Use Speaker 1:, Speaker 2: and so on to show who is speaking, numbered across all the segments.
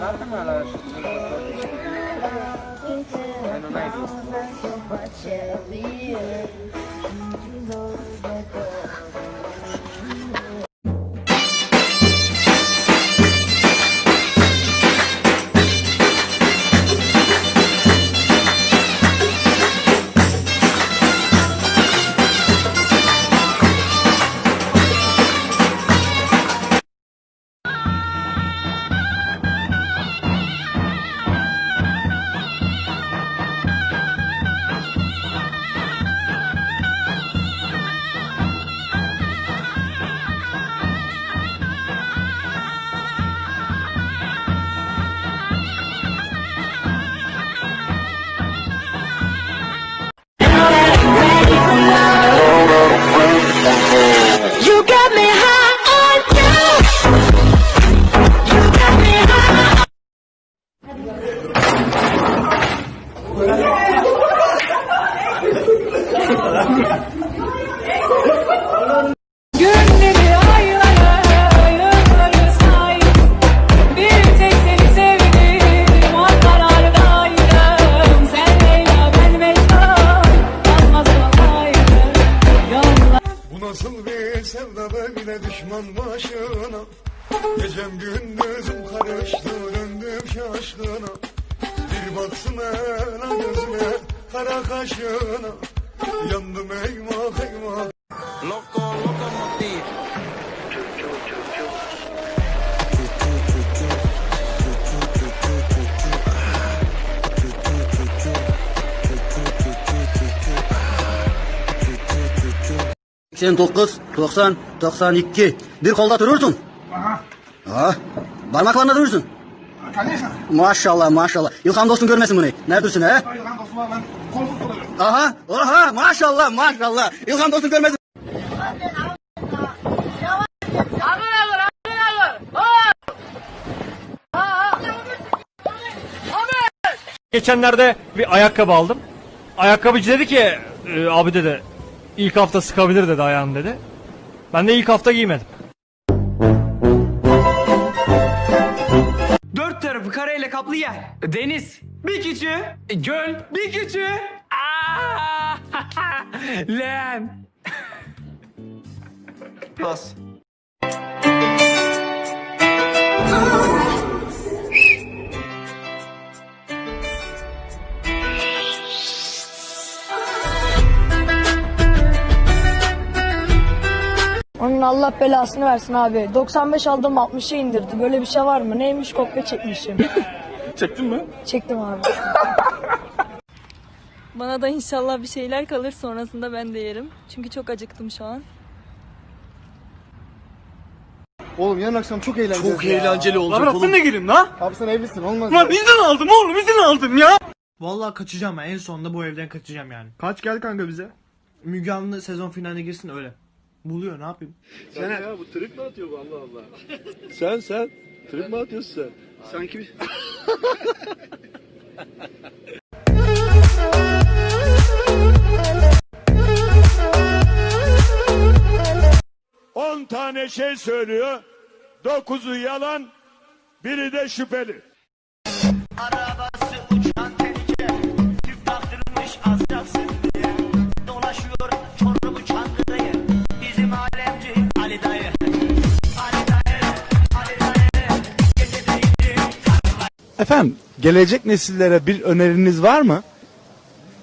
Speaker 1: Thank
Speaker 2: you.
Speaker 3: Gecem gündüzüm karıştı döndüm şaşkına Bir baksın ela gözüne kara kaşına Yandım eyvah eyvah
Speaker 1: Loco, locomotiv.
Speaker 4: Sen 9, 90, 92. Bir kolda durursun. Aha. Ha. Parmaklarına durursun. Maşallah maşallah. İlkan dostun görmesin bunu. Ne dursun he? Aha, aha maşallah maşallah. İlkan dostun görmesin.
Speaker 5: Geçenlerde bir ayakkabı aldım. Ayakkabıcı dedi ki "E, abi dedi ilk hafta sıkabilir dedi ayağını dedi. Ben de ilk hafta giymedim.
Speaker 6: Kareyle kaplı yer. Deniz. Bir küçüğü. Göl. Bir küçüğü. Aa! Leğen. Pas.
Speaker 7: Onun Allah belasını versin abi. 95 aldım 60'a indirdi. Böyle bir şey var mı? Neymiş kopya çekmişim.
Speaker 5: Çektin mi?
Speaker 7: Çektim abi.
Speaker 8: Bana da inşallah bir şeyler kalır sonrasında ben de yerim. Çünkü çok acıktım şu an.
Speaker 9: Oğlum yarın akşam çok eğlenceli.
Speaker 5: Çok eğlenceli olacak Lan oğlum. ne gireyim lan?
Speaker 9: Abi sen evlisin olmaz.
Speaker 5: Lan izin aldım oğlum izin aldım ya. Vallahi kaçacağım ben en sonunda bu evden kaçacağım yani.
Speaker 9: Kaç gel kanka bize.
Speaker 5: Müge Anlı sezon finaline girsin öyle. Buluyor ne yapayım?
Speaker 3: Sen ya bu trip mi atıyor bu Allah Allah Sen sen trip mi atıyorsun sen Sanki bir... On tane şey söylüyor. Dokuzu yalan, biri de şüpheli. Efendim, gelecek nesillere bir öneriniz var mı?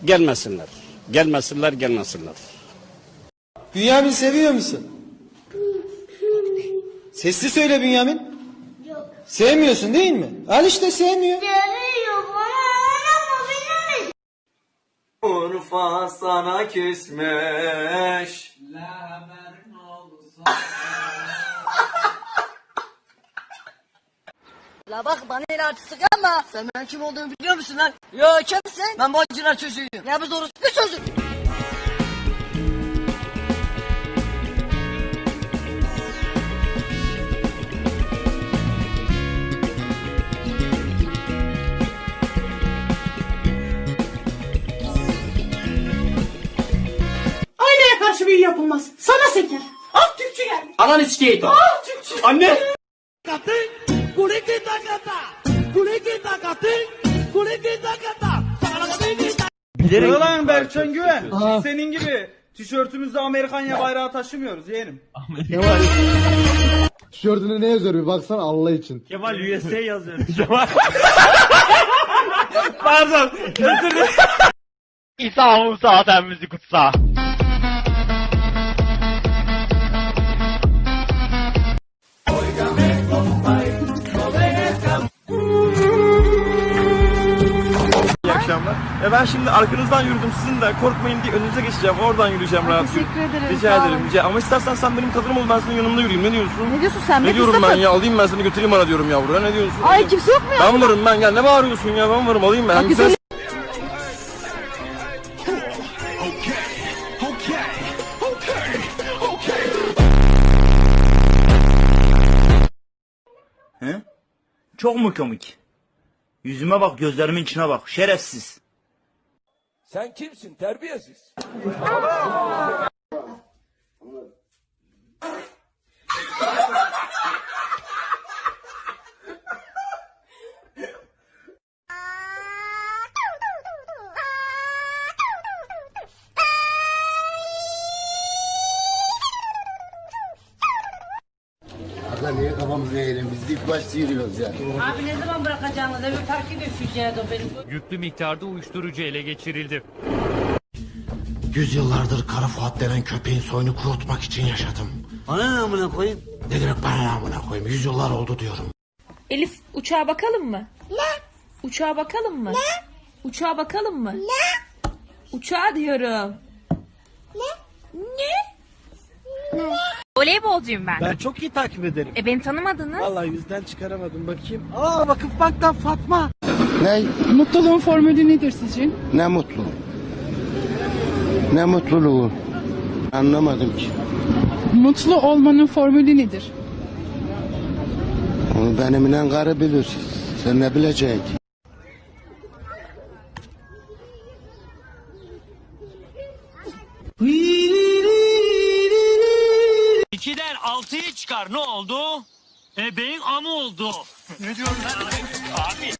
Speaker 10: Gelmesinler. Gelmesinler, gelmesinler.
Speaker 9: Bünyamin seviyor musun? Sesli söyle Bünyamin. Yok. Sevmiyorsun değil mi? Al işte sevmiyor.
Speaker 6: Urfa sana küsmüş.
Speaker 7: La bak bana el artistik ama sen ben kim olduğumu biliyor musun lan? Yo kimsin? Ben bu acılar çocuğuyum. Ya biz doğrusu bir çocuk.
Speaker 11: Aileye karşı bir yapılmaz. Sana seker. Ah Türkçü geldi.
Speaker 6: Ananı sikeyim.
Speaker 11: Ah Türkçü.
Speaker 6: Anne.
Speaker 11: Buraya
Speaker 9: Bilerek lan Berkcan Güven. Senin gibi tişörtümüzde Amerikanya bayrağı taşımıyoruz yeğenim.
Speaker 12: Tişörtüne ne yazıyor bir baksana Allah için.
Speaker 5: Kemal USA yazıyor. Pardon. İsa Musa temizi kutsa.
Speaker 13: Akşamlar. Ya ben şimdi arkanızdan yürüdüm sizin de korkmayın diye önünüze geçeceğim. Oradan yürüyeceğim rahat.
Speaker 14: Teşekkür ederim.
Speaker 13: Rica
Speaker 14: sağ olun.
Speaker 13: ederim. Rica. Ama istersen sen benim kadınım ol ben senin yanımda yürüyeyim. Ne diyorsun?
Speaker 14: Ne diyorsun sen?
Speaker 13: Ne diyorum ben ya? Alayım ben seni götüreyim bana diyorum yavru. Ya ne diyorsun?
Speaker 14: Ay kimse yok mu ya?
Speaker 13: Ben varım ben gel. Ne bağırıyorsun ya? Ben varım alayım ben. Hem
Speaker 14: güzel-
Speaker 15: Çok mu komik? Yüzüme bak gözlerimin içine bak şerefsiz.
Speaker 9: Sen kimsin terbiyesiz?
Speaker 12: Kafamızı eğelim biz ilk başta yürüyoruz ya.
Speaker 7: Abi ne zaman bırakacaksınız? Evi park edin şu benim.
Speaker 5: Yüklü miktarda uyuşturucu ele geçirildi.
Speaker 12: Yüzyıllardır Kara Fuat denen köpeğin soyunu kurutmak için yaşadım.
Speaker 4: Bana ne amına koyayım?
Speaker 12: Ne demek bana ne amına koyayım yüzyıllar oldu diyorum.
Speaker 14: Elif uçağa bakalım mı? Ne? Uçağa bakalım mı? Ne? Uçağa bakalım mı? Ne? Uçağa diyorum. Ne? Ne? Voleybolcuyum ben.
Speaker 15: Ben çok iyi takip ederim.
Speaker 14: E beni tanımadınız.
Speaker 15: Vallahi yüzden çıkaramadım bakayım. Aa Vakıf Bank'tan Fatma.
Speaker 12: Ne?
Speaker 10: Mutluluğun formülü nedir sizce?
Speaker 12: Ne mutlu. Ne mutluluğu. Anlamadım ki.
Speaker 10: Mutlu olmanın formülü nedir?
Speaker 12: Onu benimle karı bilir. Sen ne bileceksin?
Speaker 6: İkiden altıyı çıkar ne oldu? E beyin amı oldu. ne diyorsun lan? Abi.